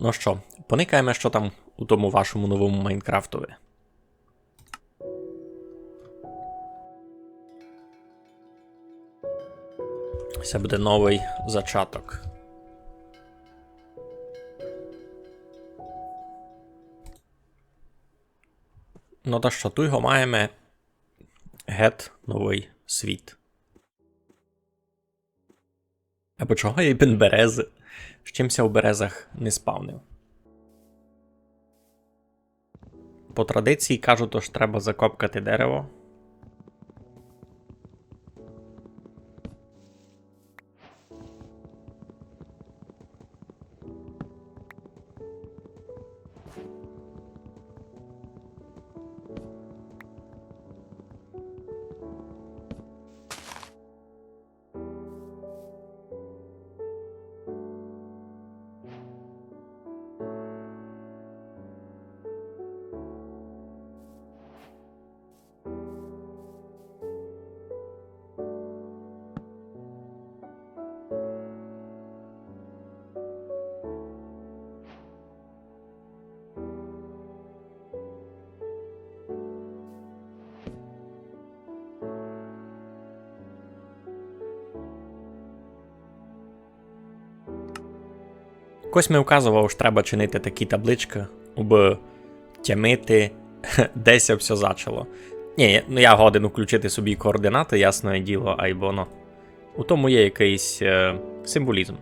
Ну що, поникаємо, що там у тому вашому новому Майнкрафтові. Це буде новий зачаток. Ну та що, туйго маємо гет новий світ. Або чого я бін берези? З чимся у березах не спавнив. По традиції кажуть, що треба закопкати дерево. Кось ми вказував, що треба чинити такі таблички, аби тямити, десь все зачало. Ні, ну я годен включити собі координати, ясне діло, айбо ну. У тому є якийсь е, символізм.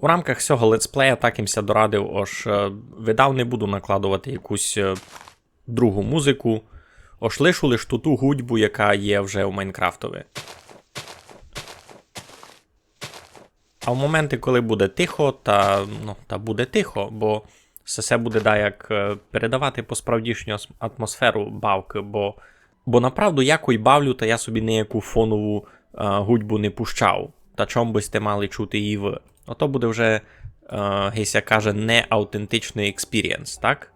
У рамках цього летсплея так їмся дорадив, е, видав не буду накладувати якусь е, другу музику, ож лишу лиш ту ту гудьбу, яка є вже у Майнкрафтові. А в моменти, коли буде тихо, та, ну, та буде тихо, бо це все буде да, як е, передавати по справдішню атмосферу бавки, бо, бо направду яку й бавлю, та я собі ніяку фонову е, гудьбу не пущав. Та чом би сте мали чути її ви. Ото буде вже, е, Гейся каже, не аутентичний експірієнс, так?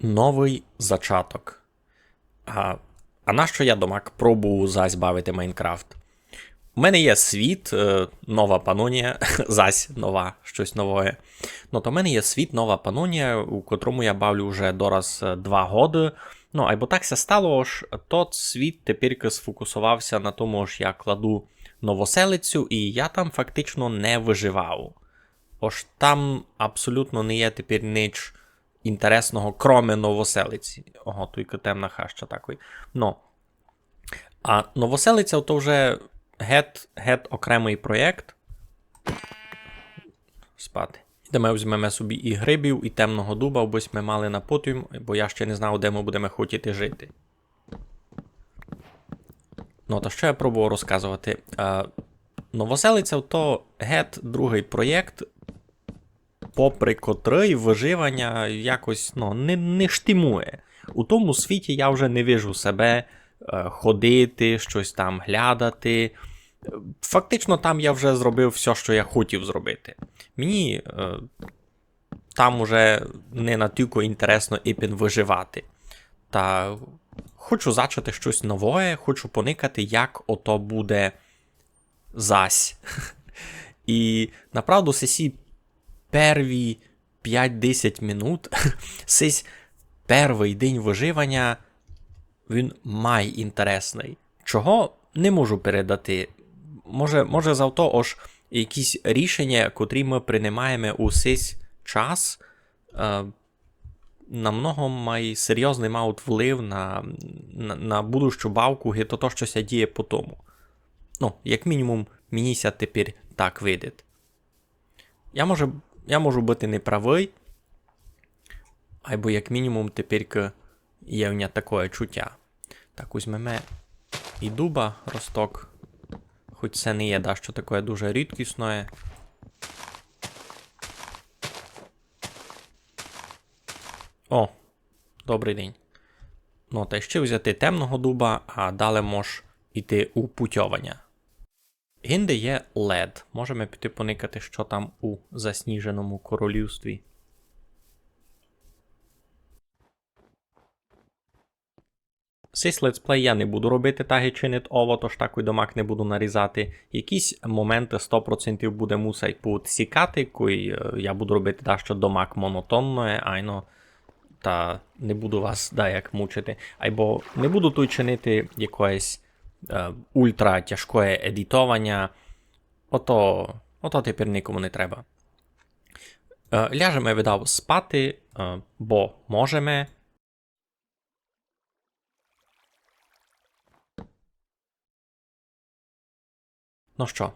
Новий зачаток. А, а нащо я домак пробую зась бавити Майнкрафт? У мене є світ, е, нова панонія, зась нова, щось нове. Ну, то в мене є світ, нова панонія, у котрому я бавлю вже дораз е, два годи. Ну, або так ся стало, ж тот світ тепер сфокусувався на тому, що я кладу новоселицю, і я там фактично не виживав. Ож там абсолютно не є тепер ніч інтересного, кроме новоселиці. Ого, тільки темна хаща такий. Ну. А новоселиця то вже гет, гет окремий проєкт. Спати. Де ми візьмемо собі і грибів, і темного дуба, бо ми мали на потім, бо я ще не знав, де ми будемо хотіти жити. Ну, то що я пробував розказувати? Новоселиця то гет другий проєкт, попри котрий виживання якось ну, не, не штимує. У тому світі я вже не вижу себе е, ходити, щось там глядати. Е, Фактично, там я вже зробив все, що я хотів зробити. Мені е, там уже не натільки інтересно іпін виживати. Та хочу зачати щось нове, хочу поникати, як ото буде зась. І направду сесі перві 5-10 минут, сись перший день виживання, він май інтересний. Чого не можу передати. Може, може завто ож якісь рішення, котрі ми приймаємо у сись час, е, намного май серйозний мають вплив на, на, на будущу бавку, і то, то, що ся діє по тому. Ну, як мінімум, мені ся тепер так видить. Я, може, я можу бути неправий, або як мінімум тепер є в мене таке чуття. Так, візьмемо і дуба росток. Хоч це не є да, що таке дуже рідкісне. О, добрий день. Ну, та ще взяти темного дуба, а далі мож іти у путьовання. Гінде є лед. Можемо піти поникати, що там у засніженому королівстві. Цей летсплей я не буду робити таги чинить ово, тож таку домак не буду нарізати. Якісь моменти 100% буде мусить підсікати, кої е, я буду робити дещо домак монотонно, айно. Та не буду вас да, як мучити. Або не буду тут чинити якоїсь ультра тяжкое едітування. Ото, ото тепер нікому не треба. Е, ляжемо видав спати, е, бо можемо. Ну що,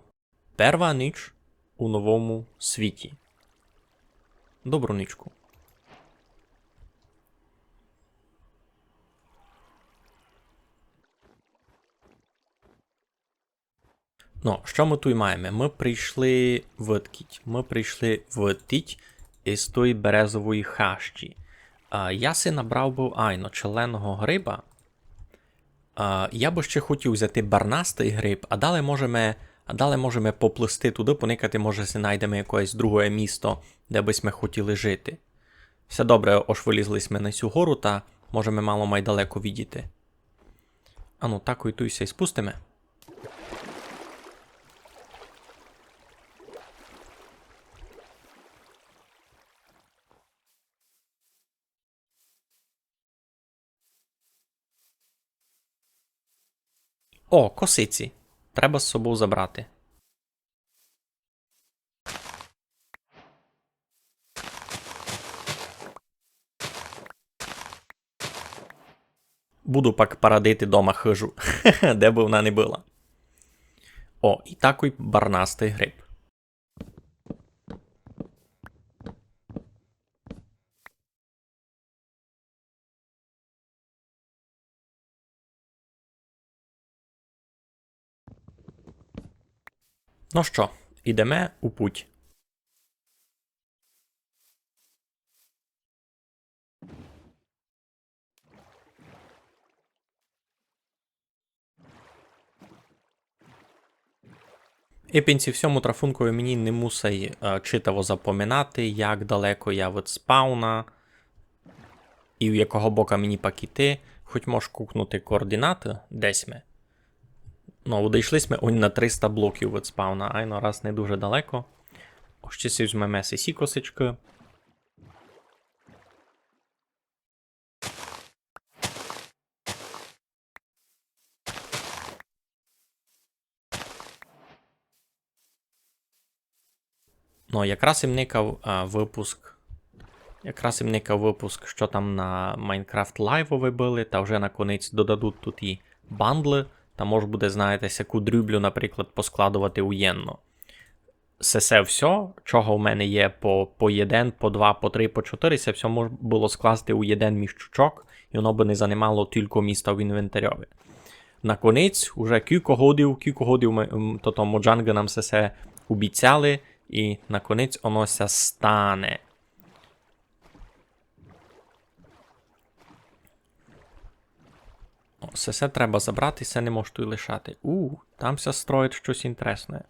перва ніч у новому світі. Добру нічку. Ну, що ми тут маємо? Ми прийшли в Ткіть. Ми прийшли в Тіть із тої березової хащі. А, я си набрав був айно челеного гриба. А, я би ще хотів взяти барнастий гриб, а далі можемо, а далі можемо поплисти туди, поникати, може, си знайдемо якесь друге місто, де би ми хотіли жити. Все добре, ось вилізли ми на цю гору, та можемо мало май далеко відійти. Ану, так і спустимо. О, косиці. Треба з собою забрати. Буду пак парадити дома хижу, де би вона не була. О, і такий барнастий гриб. Ну що, ідемо у путь. І пінці всьому трафункові мені не мусить е, читаво запоминати, як далеко я від спауна і в якого бока мені пакіти, хоч можеш кукнути координати десь ми. Ну, дійшли ми ось на 300 блоків від спауна, айно раз не дуже далеко. Ось ще візьмемо SSC косички. Ну, якраз їм никав а, випуск. Якраз їм никав випуск, що там на Minecraft Live вибили, та вже на конець додадуть тут і бандли. Та може буде, знаєте, яку дрюблю, наприклад, поскладувати уєнно. Це все чого в мене є по по 1, по 2, по 3, по 4, це все можна було скласти у один міщучок, і воно би не займало тільки міста в інвентарьові. Наконець, уже кілька годів, кілька годів ми, то, то моджанги нам все обіцяли, і наконець воно ся стане. О, Все все треба забрати, все не можу тут лишати. У, там все строїть щось інтересне.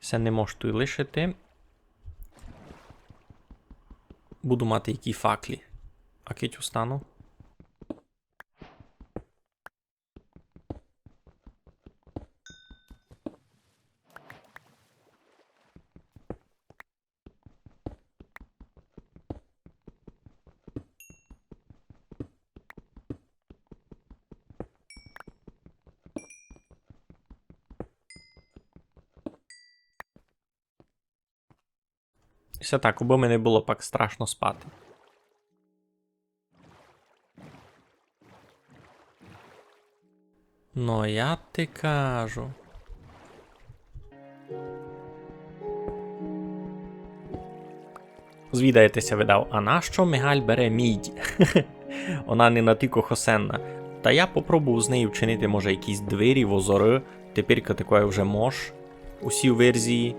Все не можу тут лишити. Буду мати які факлі. А кить устану. Все так, аби мені було пак страшно спати. Ну, я ти кажу. Звідаєтеся, видав, а нащо Мигаль бере мідь? Вона не натико хосенна. Та я попробував з нею вчинити, може, якісь двері, возори. Тепер такої вже мож. Усі версії.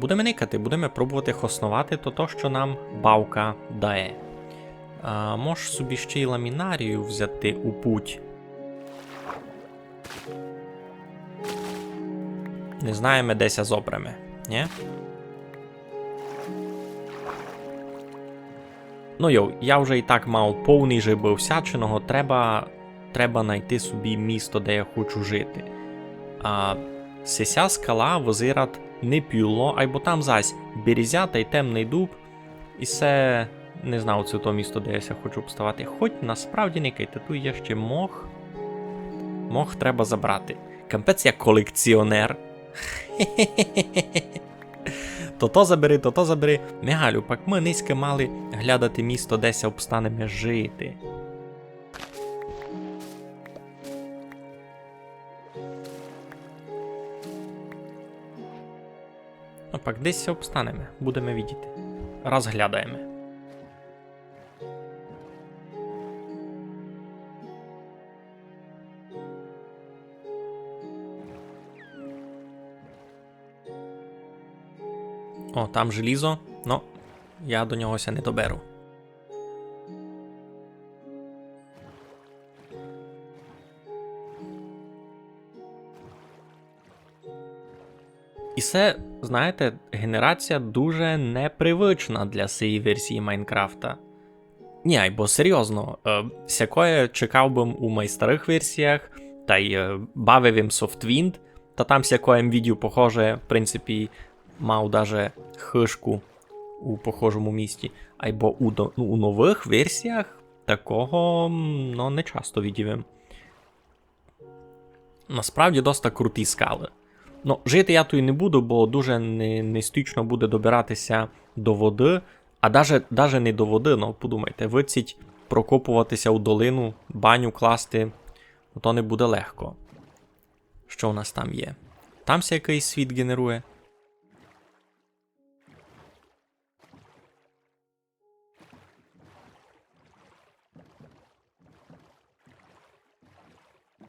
Будемо никати, будемо пробувати хоснувати то, то що нам бавка дає. А, Можеш собі ще й ламінарію взяти у путь. Не знаємо, десь зобраме, ні? Ну йоу, я вже і так мав повний жиби всячиного, треба треба знайти собі місто, де я хочу жити. А сися скала возират не пюло, айбо там зась березя й темний дуб, і все не знав, це то місто, де я хочу обставати. Хоч насправді не кайте, тут є ще мох. Мох треба забрати. Кампець я колекціонер. То то забери, то то забери. Мигалю, пак ми низько мали глядати місто, десь обстанеме жити. Пак десь обстанемо, будемо відіти. Розглядаємо. О, там желізо, но я до нього ся не доберу. І це, знаєте, генерація дуже непривична для цієї версії Майнкрафта. Ні, бо серйозно, е, сякое чекав би у майстарих версіях, та й е, бавив їм Softwind, та там сякое відео похоже, в принципі, мав даже хишку у похожому місті. Айбо у, ну, у нових версіях такого ну, не часто відівим. Насправді доста круті скали. Ну, жити я тут і не буду, бо дуже не, нестично буде добиратися до води. А даже, даже не до води, ну подумайте, виціть прокопуватися у долину, баню класти, ну, то не буде легко. Що у нас там є? Там ся якийсь світ генерує.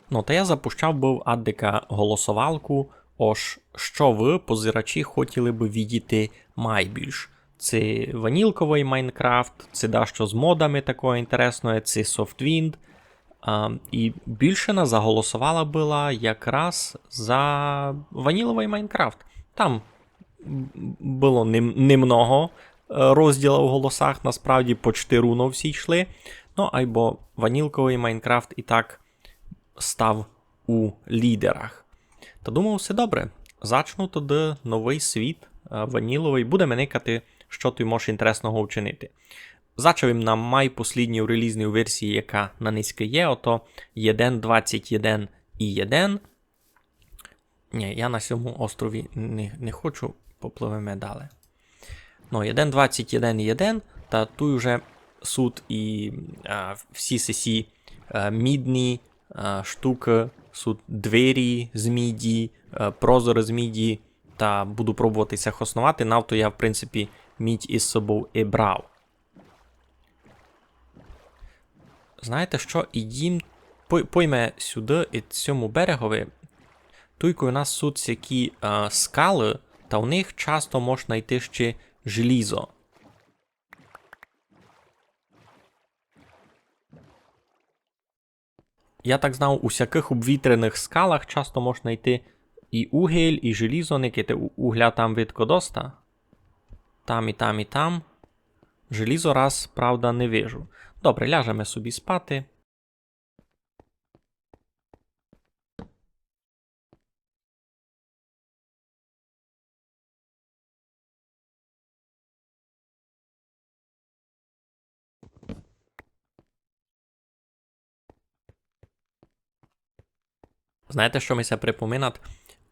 Ну, та я запущав був аддика голосовалку, ож що ви, позирачі, хотіли би відіти майбільш. Це ванілковий Майнкрафт, це дещо з модами такого інтересного, це Softwind. А, і більшина заголосувала була якраз за ваніловий Майнкрафт. Там було немного е, розділів у голосах, насправді по 4 руно всі йшли. Ну, айбо ванілковий Майнкрафт і так став у лідерах. Та думав, все добре. Зачну тоді новий світ е, ваніловий, буде меникати, що ти можеш інтересного вчинити. Зачав їм на майпослідній релізній версії, яка на низьке є, ото 1.21 і 1. Ні, я на цьому острові не, не хочу, попливемо далі. Ну, 1.21 і 1, та тут вже суд і а, всі сесі а, мідні штуки, двері з міді, прозори з міді, та буду пробуватися їх основати. Навто я, в принципі, мідь із собою і брав. Знаєте що? Ідім, пой- пойме сюди і цьому берегові. Туйко у нас тут всякі е, скали, та у них часто можна знайти ще желізо. Я так знав, у всяких обвітрених скалах часто можна знайти і угіль, і желізо, никити угля там видко доста. Там і там, і там. Желізо раз, правда, не вижу. Добре, ляжемо собі спати. Знаєте, що ми ся припоминат?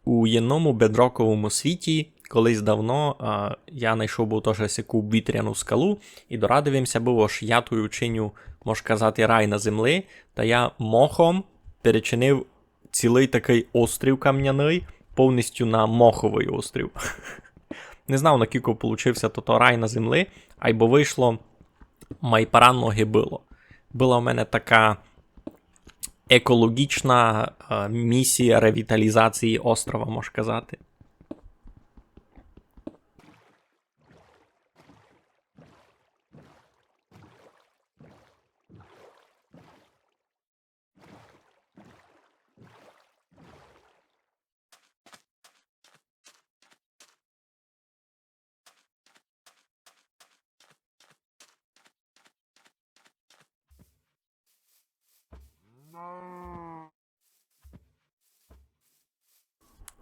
У єдному бедроковому світі, колись давно, а, я знайшов був теж сяку вітряну скалу, і дорадився було ж я тую чиню, можна казати, рай на землі, та я мохом перечинив цілий такий острів кам'яний, повністю на моховий острів. Не знав, на кілько получився то, рай на землі, айбо вийшло майпаранноги було. Була в мене така екологічна е, місія ревіталізації острова, можна казати.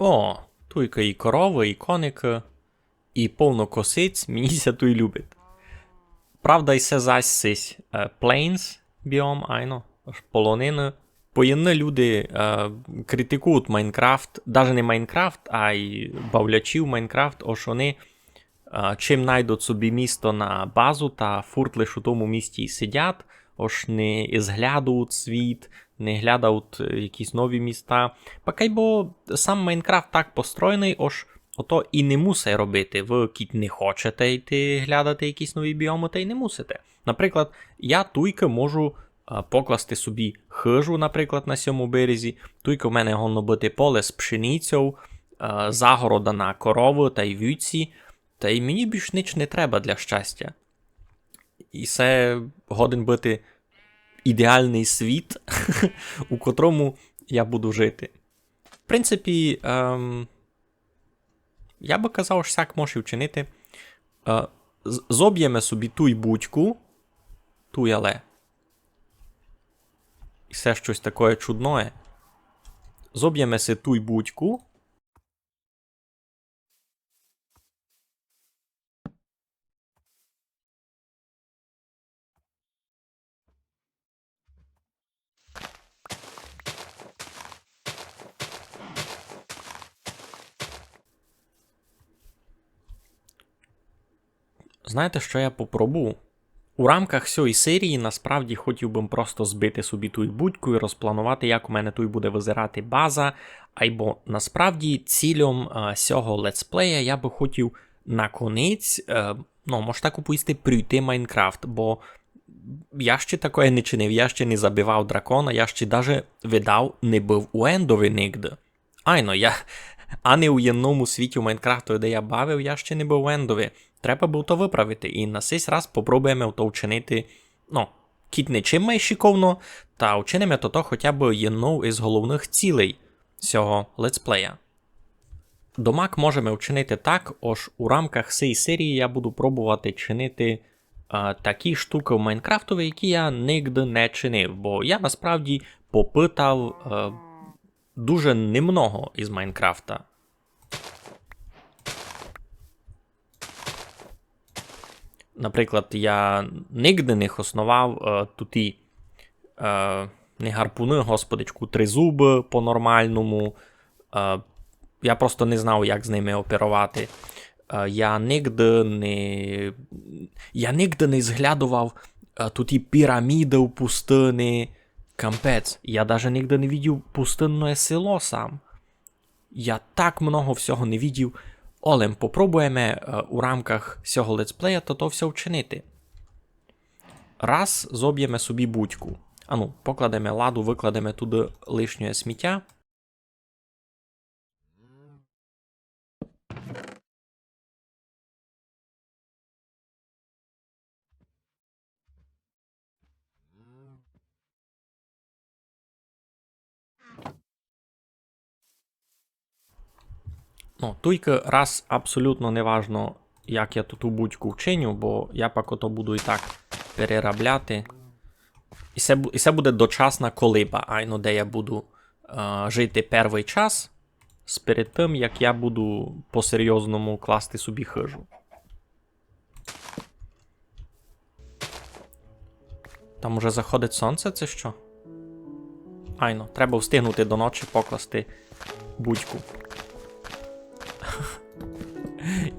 О, туйка і корови, і коники, і повно косиць, мені ся туй любить. Правда, і се зась сись е, Plains біом, айно, аж полонини. Поєдні люди е, критикують Майнкрафт, навіть не Майнкрафт, а й бавлячів Майнкрафт, ось вони е, чим знайдуть собі місто на базу та фурт лиш у тому місті і сидять, ось не зглядують світ, не глядають е, якісь нові міста. Пакай бо сам Майнкрафт так построєний, ось ото і не мусить робити. Ви кіт не хочете йти глядати якісь нові біоми, та й не мусите. Наприклад, я туйка можу покласти собі хижу, наприклад, на сьому березі. Туйка в мене гонно бути поле з пшеницею, загорода на корову та й вівці, та й мені більш ніч не треба для щастя. І це годен бути ідеальний світ, у котрому я буду жити. В принципі, ем, я би казав, що так може вчинити. Е, зоб'ємо собі ту й будьку, ту й але. І все щось таке чудное. Зоб'ємо си ту й будьку. Знаєте, що я попробую? У рамках цієї серії насправді хотів би просто збити собі ту будьку і розпланувати, як у мене тут буде визирати база. Айбо насправді цілем е, цього летсплея я би хотів наконець, е, ну, може так упустити, пройти Майнкрафт, бо я ще такое не чинив, я ще не забивав дракона, я ще даже видав не був у Ендові нігде. Айно, я. А не у єдному світі Майнкрафту, де я бавив, я ще не був у Ендові. Треба було то виправити. І на цей раз попробуємо то вчинити. Ну, кіт не чим майщиковно, та вчинимо то, то хоча б єдну із головних цілей цього летсплея. Домак можемо вчинити так, ож у рамках цієї серії я буду пробувати чинити е, такі штуки в Майнкрафтові, які я нігде не чинив, бо я насправді попитав е, дуже немного із Майнкрафта. Наприклад, я нігде не основав е, туті е, не гарпуни, господичку, тризуби по-нормальному. Е, я просто не знав, як з ними оперувати. Е, я нігде не. Я нігде не зглядував е, туті піраміди в пустині. Кампець. Я навіть нігде не видів пустинне село сам. Я так много всього не видів. Олем, попробуємо е, у рамках цього летсплея то то все вчинити. Раз зоб'ємо собі будьку. Ану, покладемо ладу, викладемо туди лишнє сміття. Ну, тільки раз абсолютно не важно, як я ту будьку вчиню, бо я пак ото буду і так переробляти. І це, і це буде дочасна колиба, айно, де я буду е, жити перший час, з перед тим, як я буду по-серйозному класти собі хижу. Там уже заходить сонце, це що? Айно, треба встигнути до ночі покласти будьку.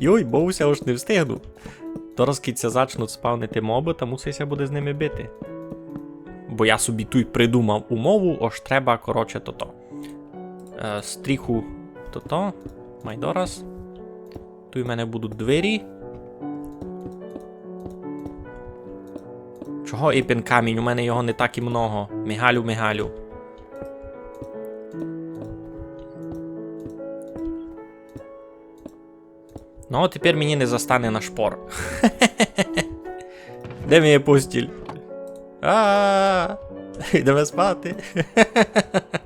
Йой, боуся уж не встигну. То розкидця зачнуть спавнити моби, та мусися буде з ними бити. Бо я собі тут придумав умову, ож треба, коротше, то-то. Е, стріху то-то. Майдорас. Тут у мене будуть двері. Чого іпін камінь? У мене його не так і много. Мігалю, мігалю. а тепер мені не застане на шпор. Де мій постіль? А, йдемо спати.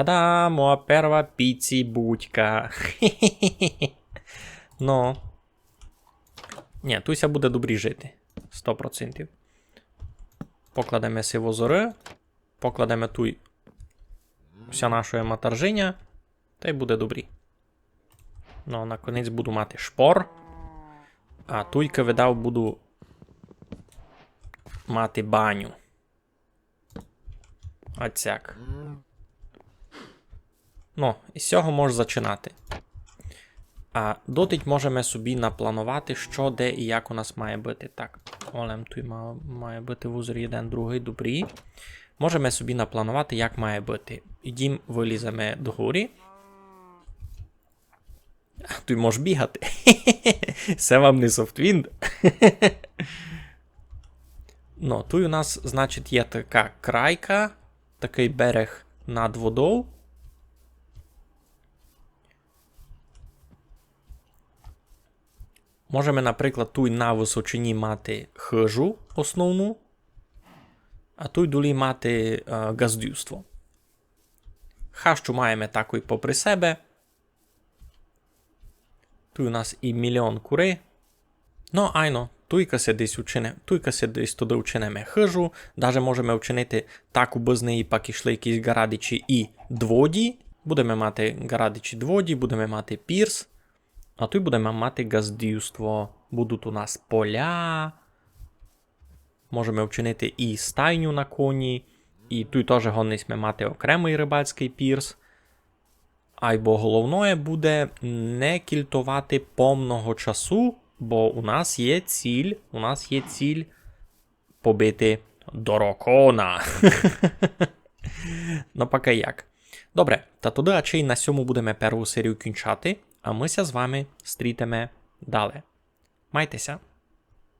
Та-да, моя перша піці будька. Ну. Ні, туся буде добрі жити. 100%. Покладемо сивозори. Покладемо туй вся наша матаржиня. Та й буде добрі. Ну, на конець буду мати шпор. А туйка видав буду мати баню. Оцяк. Ну, і з цього можеш зачинати. А дотить можемо собі напланувати, що, де і як у нас має бути. Так, Олем тут має бути вузор один, другий, добрі. Можемо собі напланувати, як має бути. Ідім, виліземо догорі. Тут можеш бігати. Це вам не софтвінд. Ну, тут у нас, значить, є така крайка, такий берег над водою. Можемо, наприклад, тут на височині мати хижу основну, а тут долі мати е, газдюство. Хащу маємо таку і попри себе. Тут у нас і мільйон кури. Ну, айно, туйка се десь учине, туйка се десь туди учинеме хижу. Даже можемо вчинити таку без неї пак ішли якісь гарадичі і дводі. Будемо мати гарадичі дводі, будемо мати пірс. А тут будемо мати газдівство. Будуть у нас поля. Можемо вчинити і стайню на коні. І тут теж гонисме мати окремий рибацький пірс. Айбо головне буде не кільтувати повного часу, бо у нас є ціль, у нас є ціль побити дорокона. ну, поки як. Добре, та туди, а чи на сьому будемо першу серію кінчати, а мися з вами стрітиме далі. Майтеся!